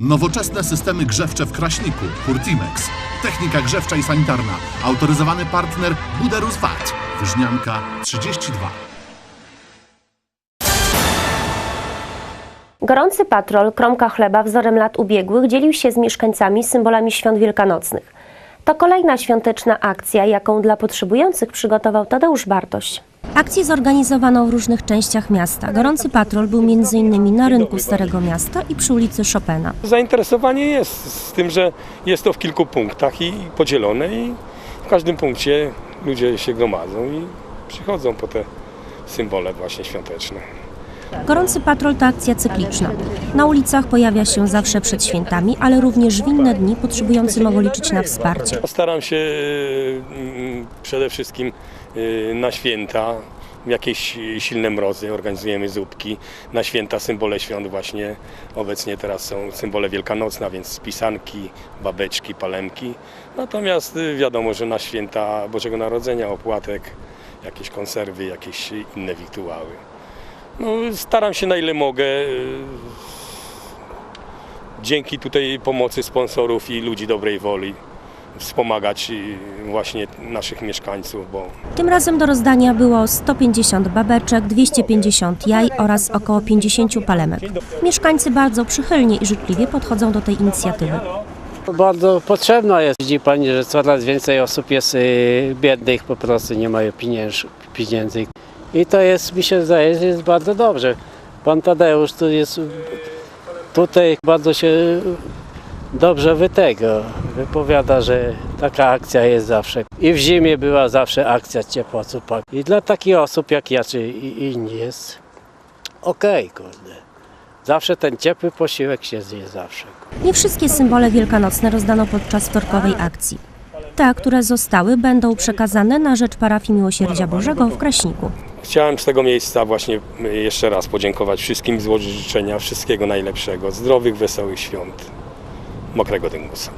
Nowoczesne systemy grzewcze w Kraśniku, Hurtimex. Technika grzewcza i sanitarna. Autoryzowany partner Buderus VAT. Wyżnianka 32. Gorący patrol Kromka Chleba wzorem lat ubiegłych dzielił się z mieszkańcami symbolami świąt wielkanocnych. To kolejna świąteczna akcja, jaką dla potrzebujących przygotował Tadeusz Bartoś. Akcję zorganizowano w różnych częściach miasta. Gorący patrol był m.in. na rynku Starego Miasta i przy ulicy Chopina. Zainteresowanie jest z tym, że jest to w kilku punktach i podzielone i w każdym punkcie ludzie się gromadzą i przychodzą po te symbole właśnie świąteczne. Gorący patrol to akcja cykliczna. Na ulicach pojawia się zawsze przed świętami, ale również w inne dni potrzebujący mogą liczyć na wsparcie. Staram się mm, przede wszystkim y, na święta jakieś silne mrozy, organizujemy zupki. Na święta symbole świąt właśnie obecnie teraz są symbole wielkanocne, więc pisanki, babeczki, palemki. Natomiast y, wiadomo, że na święta Bożego Narodzenia opłatek, jakieś konserwy, jakieś inne wiktuały. No, staram się na ile mogę dzięki tutaj pomocy sponsorów i ludzi dobrej woli wspomagać właśnie naszych mieszkańców, bo Tym razem do rozdania było 150 babeczek, 250 jaj oraz około 50 palemek. Mieszkańcy bardzo przychylnie i życzliwie podchodzą do tej inicjatywy. Bardzo potrzebna jest. Widzi Pani, że coraz więcej osób jest y, biednych, po prostu nie mają pieniędzy. I to jest, mi się zdaje, jest bardzo dobrze. Pan Tadeusz tu jest, tutaj bardzo się dobrze wy tego wypowiada, że taka akcja jest zawsze. I w zimie była zawsze akcja ciepła cupa. I dla takich osób jak ja czy inni jest okej, kurde. Zawsze ten ciepły posiłek się zje zawsze. Nie wszystkie symbole wielkanocne rozdano podczas wtorkowej akcji. Te, które zostały, będą przekazane na rzecz parafii Miłosierdzia Bożego w Kraśniku. Chciałem z tego miejsca właśnie y, jeszcze raz podziękować wszystkim, złożyć życzenia wszystkiego najlepszego, zdrowych, wesołych świąt, mokrego dyngusa.